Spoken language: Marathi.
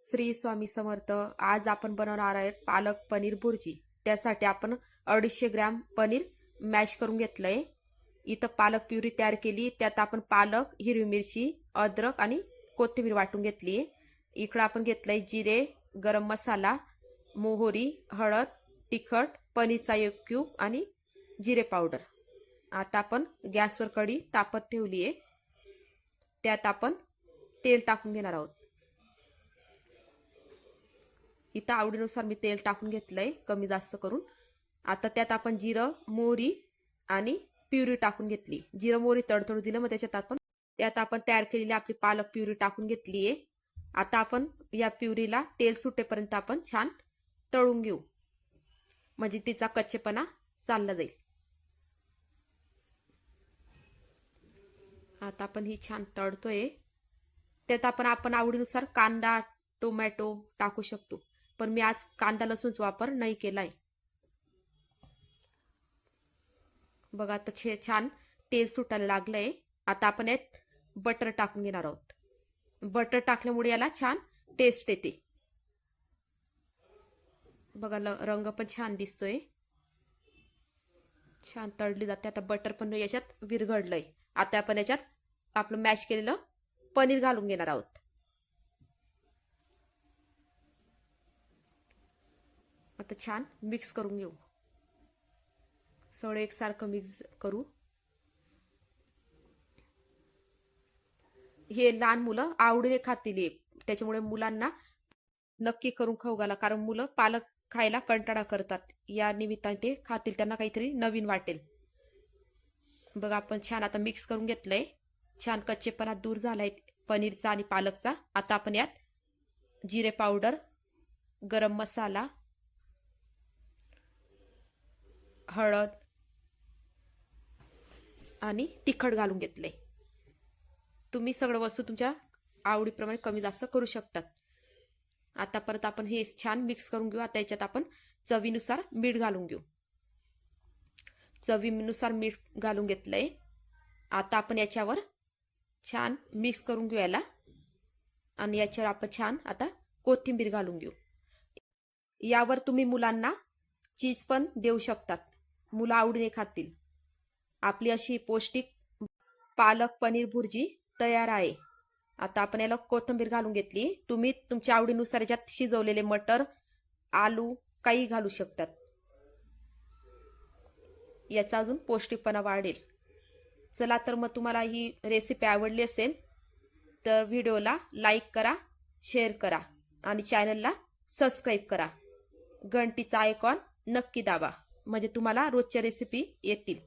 श्री स्वामी समर्थ आज आपण बनवणार आहेत पालक पनीर भुर्जी त्यासाठी आपण अडीचशे ग्रॅम पनीर मॅश करून घेतलंय. इथं पालक प्युरी तयार केली. त्यात आपण पालक हिरवी मिरची अद्रक आणि कोथिंबीर वाटून घेतली. इकडं आपण घेतलंय जिरे गरम मसाला मोहरी हळद तिखट पनीरचा एक क्यूब आणि जिरे पावडर. आता आपण गॅसवर कढी तापत ठेवली आहे त्यात आपण तेल टाकून घेणार आहोत. इथं आवडीनुसार मी तेल टाकून घेतलंय कमी जास्त करून. आता त्यात आपण जिरं मोहरी आणि प्युरी टाकून घेतली. जिरं मोहरी तडतडू दिलं मग त्याच्यात आपण त्यात आपण तयार केलेली आपली पालक प्युरी टाकून घेतलीये. आता आपण या प्युरीला तेल सुटेपर्यंत आपण छान तळून घेऊ. म्हणजे तिचा कच्चेपणा चालला जाईल. आता आपण ही छान तळतोय. त्यात आपण आपण आवडीनुसार कांदा टोमॅटो टाकू शकतो. पण मी आज कांदा लसूण वापर नाही केलाय. बघा आता छे छान तेल सुटायला लागलंय. आता आपण यात बटर टाकून घेणार आहोत. बटर टाकल्यामुळे याला छान टेस्ट येते. बघा ल- रंग पण छान दिसतोय. छान तळली जाते. आता बटर पण याच्यात विरघडलंय आता आपण याच्यात आपलं मॅश केलेलं पनीर घालून घेणार आहोत. आता छान मिक्स करून घेऊ. सगळं एकसारखं मिक्स करू. हे लहान मुलं आवडीने खातील त्याच्यामुळे मुलांना नक्की करून खाऊ घाला. कारण मुलं पालक खायला कंटाळा करतात. या निमित्ताने ते खातील. त्यांना काहीतरी नवीन वाटेल. बघा आपण छान आता मिक्स करून घेतलंय. छान कच्चेपणा दूर झालाय पनीरचा आणि पालकचा. आता आपण यात जिरे पावडर गरम मसाला हळद आणि तिखट घालून घेतले. तुम्ही सगळं वस्तू तुमच्या आवडीप्रमाणे कमी जास्त करू शकतात. आता परत आपण हे छान मिक्स करून घेऊ. आता याच्यात आपण चवीनुसार मीठ घालून घेऊ. चवीनुसार मीठ घालून घेतलंय. आता आपण याच्यावर छान मिक्स करून घेऊ याला. आणि याच्यावर आपण छान आता कोथिंबीर घालून घेऊ. यावर तुम्ही मुलांना चीज पण देऊ शकतात. मुलं आवडीने खातील. आपली अशी पौष्टिक पालक पनीर भुर्जी तयार आहे. आता आपण याला कोथिंबीर घालून घेतली. तुम्ही तुमच्या आवडीनुसार याच्यात शिजवलेले मटर आलू काही घालू शकतात. याचा अजून पौष्टिकपणा वाढेल. चला तर मग तुम्हाला ही रेसिपी आवडली असेल तर व्हिडिओला लाईक करा शेअर करा आणि चॅनलला सबस्क्राईब करा. घंटीचा आयकॉन नक्की दाबा. म्हणजे तुम्हाला रोजच्या रेसिपी येतील.